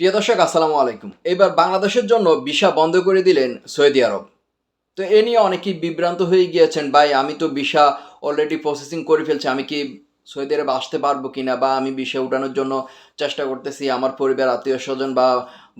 প্রিয় দর্শক, আসসালামু আলাইকুম। এবার বাংলাদেশের জন্য ভিসা বন্ধ করে দিলেন সৌদি আরব। তো এ নিয়ে অনেকেই বিভ্রান্ত হয়ে গিয়েছেন, ভাই, আমি তো ভিসা অলরেডি প্রসেসিং করে ফেলছি, আমি কি সৌদি আরব আসতে পারব কিনা বা আমি ভিসা উঠানোর জন্য চেষ্টা করতেছি আমার পরিবার আত্মীয় স্বজন বা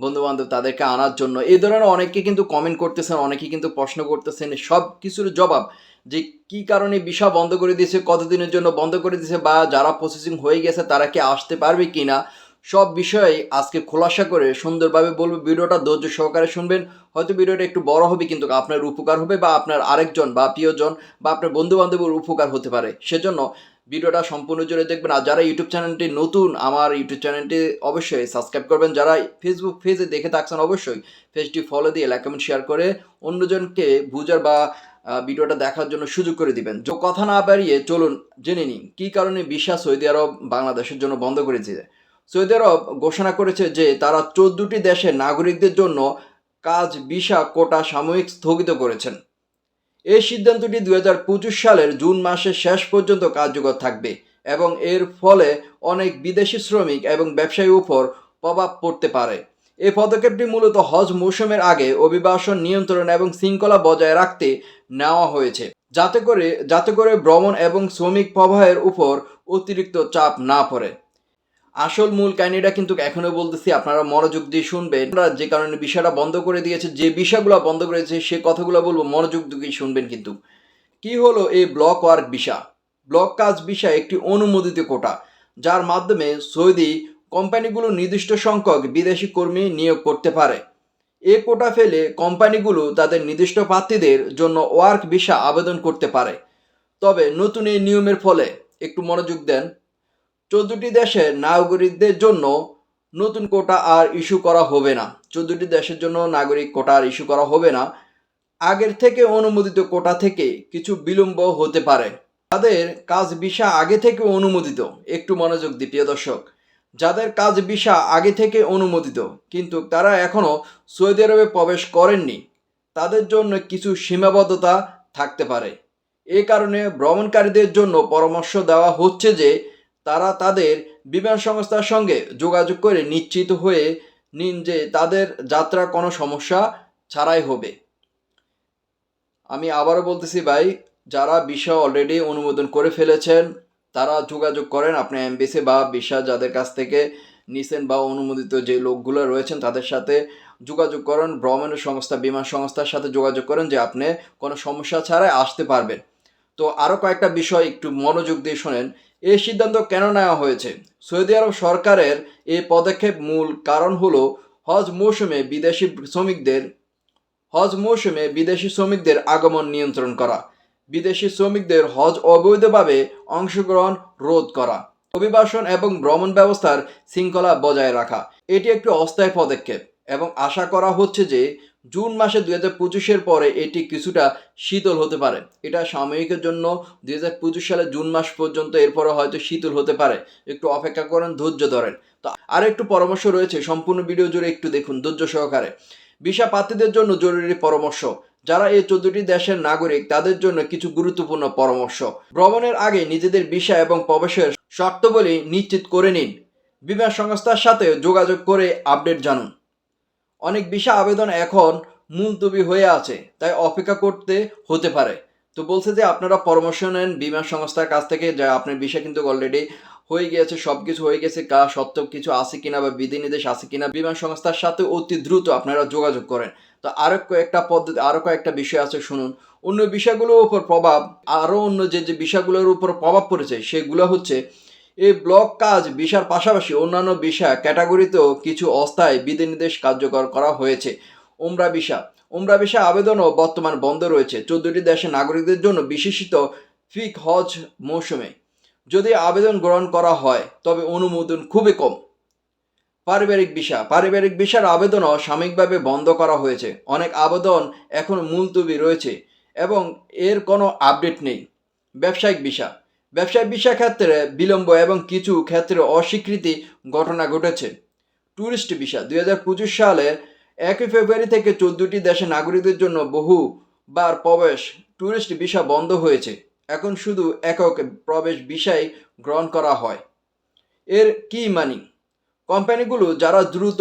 বন্ধু বান্ধব তাদেরকে আনার জন্য? এই ধরনের অনেকে কিন্তু কমেন্ট করতেছেন অনেকে কিন্তু প্রশ্ন করতেছেন সব কিছুর জবাব যে কি কারণে ভিসা বন্ধ করে দিয়েছে, কতদিনের জন্য বন্ধ করে দিয়েছে বা যারা প্রসেসিং হয়ে গেছে তারা কি আসতে পারবে কিনা? সব বিষয়ে আজকে খোলাসা করে সুন্দরভাবে বলব। ভিডিওটা ধৈর্য সহকারে শুনবেন। হয়তো ভিডিওটা একটু বড় হবে, কিন্তু আপনার উপকার হবে বা আপনার আরেকজন বা প্রিয়জন বা আপনার বন্ধু বান্ধবের উপকার হতে পারে। সেজন্য ভিডিওটা সম্পূর্ণ জুড়ে দেখবেন। আর যারা ইউটিউব চ্যানেলটি নতুন, আমার ইউটিউব চ্যানেলটি অবশ্যই সাবস্ক্রাইব করবেন। যারা ফেসবুক পেজে দেখে থাকছেন অবশ্যই পেজটি ফলো দিয়ে লাইক কমেন্ট শেয়ার করে অন্যজনকে বুঝার বা ভিডিওটা দেখার জন্য সুযোগ করে দিবেন। তো কথা না বাড়িয়ে চলুন, জেনে নিন কী কারণে ভিসা সৌদি আরব বাংলাদেশের জন্য বন্ধ করে করেছে? সৌদি আরব ঘোষণা করেছে যে তারা চোদ্দটি দেশের নাগরিকদের জন্য কাজ, ভিসা, কোটা, সাময়িক স্থগিত করেছেন। এই সিদ্ধান্তটি দু হাজার পঁচিশ সালের জুন মাসের শেষ পর্যন্ত কার্যকর থাকবে এবং এর ফলে অনেক বিদেশি শ্রমিক এবং ব্যবসায়ীর উপর প্রভাব পড়তে পারে। এই পদক্ষেপটি মূলত হজ মৌসুমের আগে অভিবাসন নিয়ন্ত্রণ এবং শৃঙ্খলা বজায় রাখতে নেওয়া হয়েছে, যাতে করে যাতে করে ভ্রমণ এবং শ্রমিক প্রবাহের উপর অতিরিক্ত চাপ না পড়ে। আসল মূল কাহিনীটা কিন্তু এখনও বলতেছি, আপনারা মনোযোগ দিয়ে শুনবেন। যে কারণে বিষয়টা বন্ধ করে দিয়েছে, যে বিষয়গুলো বন্ধ করেছে, সে কথাগুলো বলব, মনোযোগ দিয়ে শুনবেন কিন্তু। কি হলো এই ব্লক ওয়ার্ক ভিসা? ব্লক কাজ ভিসা একটি অনুমোদিত কোটা, যার মাধ্যমে সৌদি কোম্পানিগুলো নির্দিষ্ট সংখ্যক বিদেশি কর্মী নিয়োগ করতে পারে। এ কোটা ফেলে কোম্পানিগুলো তাদের নির্দিষ্ট প্রার্থীদের জন্য ওয়ার্ক ভিসা আবেদন করতে পারে। তবে নতুন এই নিয়মের ফলে, একটু মনোযোগ দেন। চোদ্দটি দেশের নাগরিকদের জন্য নতুন কোটা আর ইস্যু করা হবে না। চোদ্দটি দেশের জন্য নাগরিক কোটা আর ইস্যু করা হবে না। আগের থেকে অনুমোদিত কোটা থেকে কিছু বিলম্ব হতে পারে। যাদের কাজ ভিসা আগে থেকে অনুমোদিত, একটু মনোযোগ দিই, প্রিয় দর্শক। যাদের কাজ ভিসা আগে থেকে অনুমোদিত, কিন্তু তারা এখনও সৌদি আরবে প্রবেশ করেননি, তাদের জন্য কিছু সীমাবদ্ধতা থাকতে পারে। এ কারণে ভ্রমণকারীদের জন্য পরামর্শ দেওয়া হচ্ছে যে তারা তাদের বিমান সংস্থার সঙ্গে যোগাযোগ করে নিশ্চিত হয়ে নিন যে তাদের যাত্রা কোনো সমস্যা ছাড়াই হবে। আমি আবারও বলতেছি ভাই, যারা বিষয় অলরেডি অনুমোদন করে ফেলেছেন, তারা যোগাযোগ করেন আপনি এমবিসি বা ভিসা যাদের কাছ থেকে নিছেন বা অনুমোদিত যে লোকগুলো রয়েছেন তাদের সাথে যোগাযোগ করেন। ভ্রমণের সংস্থা, বিমান সংস্থার সাথে যোগাযোগ করেন যে আপনি কোনো সমস্যা ছাড়াই আসতে পারবেন। তো আরও কয়েকটা বিষয় একটু মনোযোগ দিয়ে শোনেন। এই সিদ্ধান্ত কেন নেওয়া হয়েছে? সৌদি আরব সরকারের এই পদক্ষেপ মূল কারণ হলো হজ মৌসুমে বিদেশি শ্রমিকদের, হজ মৌসুমে বিদেশি শ্রমিকদের আগমন নিয়ন্ত্রণ করা, বিদেশি শ্রমিকদের হজ অবৈধভাবে অংশগ্রহণ রোধ করা, অভিবাসন এবং ভ্রমণ ব্যবস্থার শৃঙ্খলা বজায় রাখা। এটি একটি অস্থায়ী পদক্ষেপ এবং আশা করা হচ্ছে যে জুন মাসে দুই হাজার পঁচিশের পরে এটি কিছুটা শীতল হতে পারে। এটা সাময়িকের জন্য দুই হাজার পঁচিশ সালে জুন মাস পর্যন্ত এরপরে হয়তো শীতল হতে পারে। একটু অপেক্ষা করেন, ধৈর্য ধরেন। তো আর একটু পরামর্শ রয়েছে, সম্পূর্ণ ভিডিও জুড়ে একটু দেখুন ধৈর্য সহকারে। ভিসা প্রার্থীদের জন্য জরুরি পরামর্শ। যারা এই চোদ্দটি দেশের নাগরিক, তাদের জন্য কিছু গুরুত্বপূর্ণ পরামর্শ। ভ্রমণের আগে নিজেদের ভিসা এবং প্রবেশের শর্তাবলী নিশ্চিত করে নিন। বিমা সংস্থার সাথে যোগাযোগ করে আপডেট জানুন। অনেক ভিসা আবেদন এখন মুলতবি হয়ে আছে, তাই অপেক্ষা করতে হতে পারে। তো বলছে যে আপনারা পরামর্শ নেন বিমা সংস্থার কাছ থেকে যা আপনার ভিসা কিন্তু অলরেডি হয়ে গিয়েছে সব কিছু হয়ে গেছে, কা সত্ত্বেও কিছু আছে কিনা বা বিধিনির্দেশ আছে কিনা বিমান সংস্থার সাথে অতি দ্রুত আপনারা যোগাযোগ করেন। তো আরও কয়েকটা পদ্ধতি আরও কয়েকটা বিষয় আছে শুনুন। অন্য বিষয়গুলোর উপর প্রভাব আরও অন্য যে যে বিষয়গুলোর উপর প্রভাব পড়েছে, সেগুলো হচ্ছে এই ব্লক কাজ বিষার পাশাপাশি অন্যান্য বিষয় ক্যাটাগরিতেও কিছু অস্থায়ী বিধিনির্দেশ কার্যকর করা হয়েছে। উমরা ভিসা উমরা ভিসা আবেদনও বর্তমান বন্ধ রয়েছে। চোদ্দটি দেশের নাগরিকদের জন্য বিশেষিত ফিক হজ মৌসুমে। যদি আবেদন গ্রহণ করা হয়, তবে অনুমোদন খুবই কম। পারিবারিক ভিসা পারিবারিক ভিসার আবেদনও সাময়িকভাবে বন্ধ করা হয়েছে। অনেক আবেদন এখন মুলতবি রয়েছে এবং এর কোনো আপডেট নেই। ব্যবসায়িক ভিসা ব্যবসায়িক ভিসা ক্ষেত্রে বিলম্ব এবং কিছু ক্ষেত্রে অস্বীকৃতি ঘটনা ঘটেছে। ট্যুরিস্ট ভিসা দুই হাজার পঁচিশ সালের একই ফেব্রুয়ারি থেকে চোদ্দটি দেশের নাগরিকদের জন্য বহুবার প্রবেশ ট্যুরিস্ট ভিসা বন্ধ হয়েছে। এখন শুধু একক প্রবেশ ভিসাই গ্রহণ করা হয়। এর কি মানি? কোম্পানিগুলো যারা দ্রুত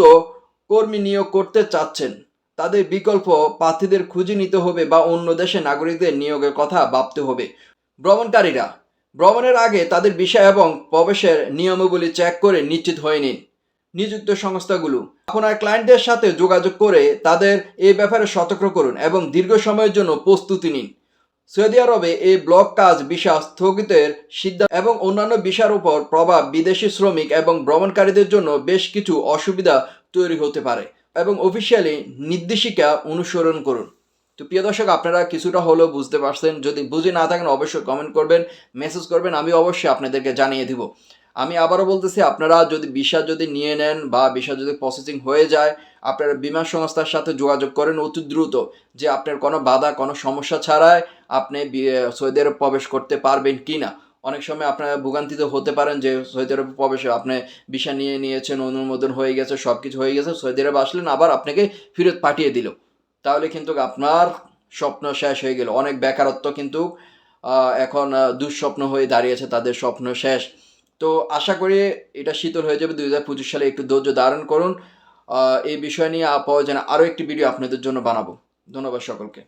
কর্মী নিয়োগ করতে চাচ্ছেন, তাদের বিকল্প প্রার্থীদের খুঁজে নিতে হবে বা অন্য দেশে নাগরিকদের নিয়োগের কথা ভাবতে হবে। ভ্রমণকারীরা ভ্রমণের আগে তাদের বিষয় এবং প্রবেশের নিয়মাবলী চেক করে নিশ্চিত হয়ে নিন। নিযুক্ত সংস্থাগুলো আপনার ক্লায়েন্টদের সাথে যোগাযোগ করে তাদের এই ব্যাপারে সতর্ক করুন এবং দীর্ঘ সময়ের জন্য প্রস্তুতি নিন। সৌদি আরবে এই ব্লক কাজ ভিসা স্থগিতের সিদ্ধান্ত এবং অন্যান্য বিষয়ের উপর প্রভাব বিদেশি শ্রমিক এবং ভ্রমণকারীদের জন্য বেশ কিছু অসুবিধা তৈরি হতে পারে এবং অফিসিয়ালি নির্দেশিকা অনুসরণ করুন। তো প্রিয় দর্শক, আপনারা কিছুটা হলেও বুঝতে পারছেন। যদি বুঝে না থাকেন, অবশ্যই কমেন্ট করবেন মেসেজ করবেন, আমি অবশ্যই আপনাদেরকে জানিয়ে দিব। আমি আবারও বলতেছি, আপনারা যদি ভিসা যদি নিয়ে নেন বা ভিসা যদি প্রসেসিং হয়ে যায়, আপনারা বিমান সংস্থার সাথে যোগাযোগ করেন অতি দ্রুত, যে আপনার কোনো বাধা, কোনো সমস্যা ছাড়াই আপনি সৌদি আরব প্রবেশ করতে পারবেন কি না অনেক সময় আপনারা ভোগান্তিতে হতে পারেন যে, সৌদি আরব প্রবেশে আপনি ভিসা নিয়ে নিয়েছেন, অনুমোদন হয়ে গেছে সব কিছু হয়ে গেছে, সৌদি আরব আসলেন, আবার আপনাকে ফেরত পাঠিয়ে দিল। তাহলে কিন্তু আপনার স্বপ্ন শেষ হয়ে গেল। অনেক বেকারত্ব কিন্তু এখন দুঃস্বপ্ন হয়ে দাঁড়িয়েছে, তাদের স্বপ্ন শেষ। তো আশা করি এটা শীতল হয়ে যাবে। দুই হাজার পঁচিশ সালে একটু ধৈর্য ধারণ করুন। এই বিষয় নিয়ে আপাও যেন আরও একটি ভিডিও আপনাদের জন্য বানাবো। ধন্যবাদ সকলকে।